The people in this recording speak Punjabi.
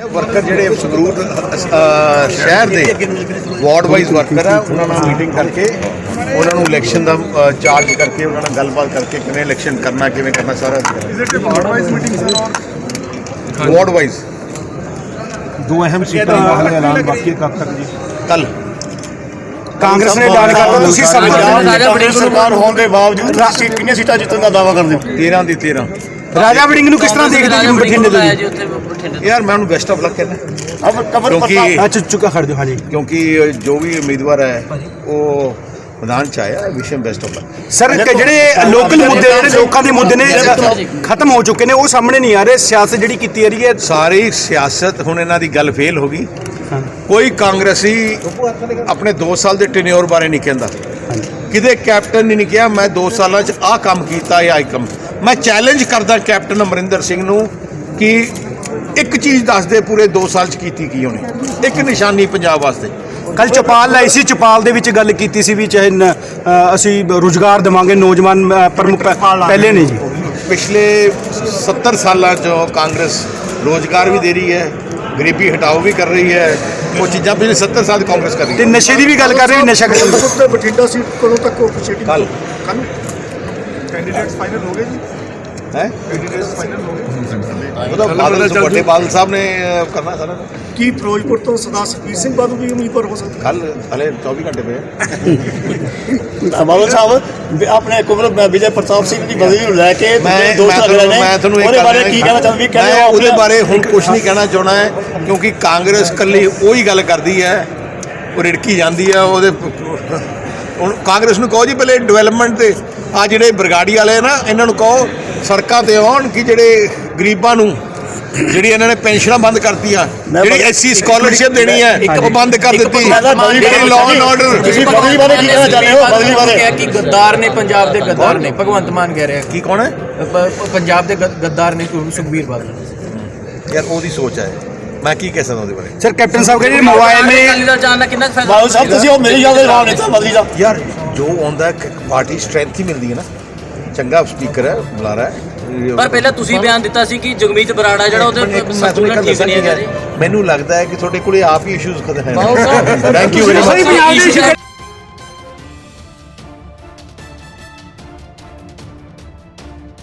ਵਰਕਰ ਜਿਹੜੇ ਸੰਗਰੂਰ ਸ਼ਹਿਰ ਦੇ ਵਾਰਡ ਵਾਈਜ਼ ਵਰਕਰ ਆ ਉਹਨਾਂ ਨਾਲ ਮੀਟਿੰਗ ਕਰਕੇ ਉਹਨਾਂ ਨੂੰ ਇਲੈਕਸ਼ਨ ਦਾ ਚਾਰਜ ਕਰਕੇ ਉਹਨਾਂ ਨਾਲ ਗੱਲਬਾਤ ਕਰਕੇ ਕਿਵੇਂ ਇਲੈਕਸ਼ਨ ਕਰਨਾ ਕਿਵੇਂ ਕਰਨਾ ਸਾਰਾ? ਵਾਰਡ ਵਾਈਜ਼ ਦੋ ਅਹਿਮ ਸੀਟਾਂ ਦਾ ਹਾਲੇ ਐਲਾਨ ਬਾਕੀ ਕਦ ਤੱਕ ਜੀ। ਕੱਲ ਕਾਂਗਰਸ ਨੇ ਐਲਾਨ ਕਰਤਾ ਤੁਸੀਂ ਸਭ ਰਾਜਾ ਵੜਿੰਗ ਸਰਕਾਰ ਹੋਣ ਦੇ ਬਾਵਜੂਦ ਤੁਸੀਂ ਕਿੰਨੀਆਂ ਸੀਟਾਂ ਜਿੱਤਣ ਦਾ ਦਾਅਵਾ ਕਰਦੇ ਹੋ? 13 ਦੀ 13 ਰਾਜਾ ਵੜਿੰਗ ਨੂੰ ਕਿਸ ਤਰ੍ਹਾਂ ਦੇਖਦੇ ਜੀ ਬਠਿੰਡੇ ਦੇ ਯਾਰ ਮੈਂ ਉਹਨੂੰ ਬੈਸਟ ਆਫ ਲੱਕ ਕਹਿੰਦਾ। ਅਬ ਕਬਰ ਕਿਉਂਕਿ ਅੱਛਾ ਚੁੱਕਾ ਖੜ ਦਿਓ ਹਾਂਜੀ। ਕਿਉਂਕਿ ਜੋ ਵੀ ਉਮੀਦਵਾਰ ਹੈ ਉਹ ਮੈਦਾਨ ਚ ਆਇਆ wish him best of luck sir ਕਿ ਜਿਹੜੇ ਲੋਕਲ ਮੁੱਦੇ ਜਿਹੜੇ ਲੋਕਾਂ ਦੇ ਮੁੱਦੇ ਨੇ ਖਤਮ ਹੋ ਚੁੱਕੇ ਨੇ ਉਹ ਸਾਹਮਣੇ ਨਹੀਂ ਆ ਰਹੇ। ਸਿਆਸਤ ਜਿਹੜੀ ਕੀਤੀ ਜਾ ਰਹੀ ਹੈ ਸਾਰੀ ਸਿਆਸਤ ਹੁਣ ਇਹਨਾਂ ਦੀ ਗੱਲ ਫੇਲ ਹੋ ਗਈ। ਕੋਈ ਕਾਂਗਰਸੀ ਆਪਣੇ 2 ਸਾਲ ਦੇ ਟੈਨਿਓਰ ਬਾਰੇ ਨਹੀਂ ਕਹਿੰਦਾ। ਕਿਤੇ ਕੈਪਟਨ ਨੇ ਨਹੀਂ ਕਿਹਾ ਮੈਂ 2 ਸਾਲਾਂ 'ਚ ਆਹ ਕੰਮ ਕੀਤਾ ਜਾਂ ਆਹ ਕੰਮ। ਮੈਂ ਚੈਲੰਜ ਕਰਦਾ ਕੈਪਟਨ ਅਮਰਿੰਦਰ ਸਿੰਘ ਨੂੰ ਕਿ ਇੱਕ ਚੀਜ਼ ਦੱਸ ਦੇ ਪੂਰੇ 2 ਸਾਲ 'ਚ ਕੀਤੀ ਕੀ ਉਹਨੇ? ਇੱਕ ਨਿਸ਼ਾਨੀ ਪੰਜਾਬ ਵਾਸਤੇ। ਕੱਲ ਚਪਾਲ ਲਾਈ ਸੀ ਚਪਾਲ ਦੇ ਵਿੱਚ ਗੱਲ ਕੀਤੀ ਸੀ ਵੀ ਚਾਹੇ ਨ- ਅ, ਅਸੀਂ ਰੋਜ਼ਗਾਰ ਦੇਵਾਂਗੇ ਨੌਜਵਾਨ ਅ, ਪ੍ਰਮੁੱਖ ਪਹਿਲੇ ਨੇ ਜੀ। ਪਿਛਲੇ 70 ਸਾਲਾਂ 'ਚੋਂ ਕਾਂਗਰਸ ਰੋਜ਼ਗਾਰ ਵੀ ਦੇ ਰਹੀ ਹੈ ਗਰੀਬੀ ਹਟਾਓ ਵੀ ਕਰ ਰਹੀ ਹੈ ਉਹ ਚੀਜ਼ਾਂ ਪਿਛਲੇ 70 ਸਾਲ 'ਚ ਕਾਂਗਰਸ ਕਰ ਰਹੀ ਤੇ ਹੈ। ਨਸ਼ੇ ਦੀ ਵੀ ਗੱਲ ਕਰ ਰਹੇ ਨਸ਼ਾ ਉੱਤੇ ਬਠਿੰਡਾ ਸੀਟ ਕਦੋਂ ਤੱਕ ਆਪਰਚੂਨਿਟੀ ਕੱਲ ਕੱਲ Candidates final ਹੋ ਗਏ ਜੀ? ਹੈ? Candidates final ਹੋ ਗਏ? ਉਹਦਾ ਬਾਦਲ ਵੱਡੇ ਬਾਦਲ ਸਾਹਿਬ ਨੇ ਅਹ, ਕਰਨਾ ਸਾਰਾ ਕੀ ਫਿਰੋਜ਼ਪੁਰ ਤੋਂ ਸਰਦਾਰ ਸੁਖਬੀਰ ਸਿੰਘ ਬਾਦਲ ਵੀ ਉਮੀਦਵਾਰ ਹੋ ਸਕਦੇ? ਕੱਲ ਹਲੇ 24 ਘੰਟੇ ਪਏ ਬਾਦਲ ਸਾਹਿਬ ਆਪਣੇ ਕੁਮਰ ਵਿਜੇ ਪ੍ਰਤਾਪ ਸਿੰਘ ਦੀ ਬਦਲੀ ਨੂੰ ਲੈ ਕੇ ਮੈਂ ਦੋ ਮੈਂ ਸਾਲ ਤੁਹਾਨੂੰ ਮੈਂ ਤੁਹਾਨੂੰ ਇੱਕ ਉਹਦੇ ਬਾਰੇ ਗੱਲ ਕੀ ਕਹਿਣਾ ਚਾਹੁੰਦੇ? ਵੀ ਮੈਂ ਕਹਿੰਦੇ ਹੋ ਉਹਦੇ ਬਾਰੇ ਹੁਣ ਕੁਝ ਨਹੀਂ ਕਹਿਣਾ ਚਾਹਣਾ ਹੈ ਕਿਉਂਕਿ ਕਾਂਗਰਸ ਕੱਲੀ ਉਹੀ ਗੱਲ ਕਰਦੀ ਹੈ ਉਹ ਰਿੜਕੀ ਜਾਂਦੀ ਹੈ ਉਹਦੇ ਹੁਣ ਕਾਂਗਰਸ ਨੂੰ ਕਹੋ ਜੀ ਪਹਿਲੇ ਡਿਵੈਲਪਮੈਂਟ ਤੇ। ਆ ਜਿਹੜੇ ਬਰਗਾੜੀ ਵਾਲੇ ਨਾ ਇਹਨਾਂ ਨੂੰ ਕਹੋ ਸੜਕਾਂ ਤੇ ਆਉਣ ਕਿ ਜਿਹੜੇ ਗਰੀਬਾਂ ਨੂੰ ਜਿਹੜੀ ਇਹਨਾਂ ਨੇ ਪੈਨਸ਼ਨਾਂ ਬੰਦ ਕਰਤੀਆਂ ਜਿਹੜੀ ਐਸਸੀ ਸਕਾਲਰਸ਼ਿਪ ਦੇਣੀ ਹੈ ਉਹ ਬੰਦ ਕਰ ਦਿੱਤੀ। ਜਿਹੜੀ ਲਾਅ ਐਂਡ ਆਰਡਰ ਤੁਸੀਂ ਬਦਲੀ ਬਾਰੇ ਕੀ ਕਹਿਣਾ ਚਾਹੁੰਦੇ ਹੋ? ਬਦਲੀ ਬਾਰੇ? ਕਿਹਾ ਕਿ ਗੱਦਾਰ ਨੇ ਪੰਜਾਬ ਦੇ ਗੱਦਾਰ ਨੇ ਭਗਵੰਤ ਮਾਨ ਕਹਿ ਰਿਹਾ। ਕੀ ਕੌਣ ਹੈ? ਪ- ਪ- ਪੰਜਾਬ ਦੇ ਗ- ਗੱਦਾਰ ਨੇ ਸੁਖਬੀਰ ਬਾਦਲ। ਯਾਰ ਉਹਦੀ ਸੋਚ ਹੈ। ਮੈਂ ਕੀ ਕਹਿ ਸਕਦਾ ਉਹਦੇ ਬਾਰੇ? ਸਰ ਕੈਪਟਨ ਸਾਹਿਬ ਕਹਿੰਦੇ ਮੋਬਾਈਲ ਨੇ ਅਕਾਲੀ ਦਲ ਜਾਣ ਦਾ ਕਿੰਨਾ ਕੁ ਫਾਇਦਾ ਬਾਦਲ ਸਾਹਿਬ ਤੁਸੀਂ ਉਹ ਮੇਰੀ ਯਾਦ ਜਵਾਬ ਨਹੀਂ ਤਾਂ ਬਦਲੀ ਦਾ ਯਾਰ ਜੋ ਆਉਂਦਾ ਪਾਰਟੀ ਸਟਰੈਂਥ ਹੀ ਮਿਲਦੀ ਹੈ ਨਾ। ਚੰਗਾ ਸਪੀਕਰ ਹੈ ਬੁਲਾਰਾ ਹੈ। ਪਰ ਪਹਿਲਾਂ ਤੁਸੀਂ ਬਿਆਨ ਦਿੱਤਾ ਸੀ ਕਿ ਜਗਮੀਤ ਬਰਾੜਾ ਜਿਹੜਾ ਉਹਦੇ ਸੰਤੁਲਨ ਠੀਕ ਨਹੀਂ ਹੈਗਾ ਹੈ। ਜੀ ਮੈਨੂੰ ਲੱਗਦਾ ਹੈ ਕਿ ਤੁਹਾਡੇ ਕੋਲੇ ਆਪ ਹੀ ਇਸ਼ੂਜ਼ ਖਤਮ ਹੈ ਬਾਬੂ ਸਾਹਿਬ ਥੈਂਕ ਯੂ ਵੈਰੀ ਮਚ ਦੇ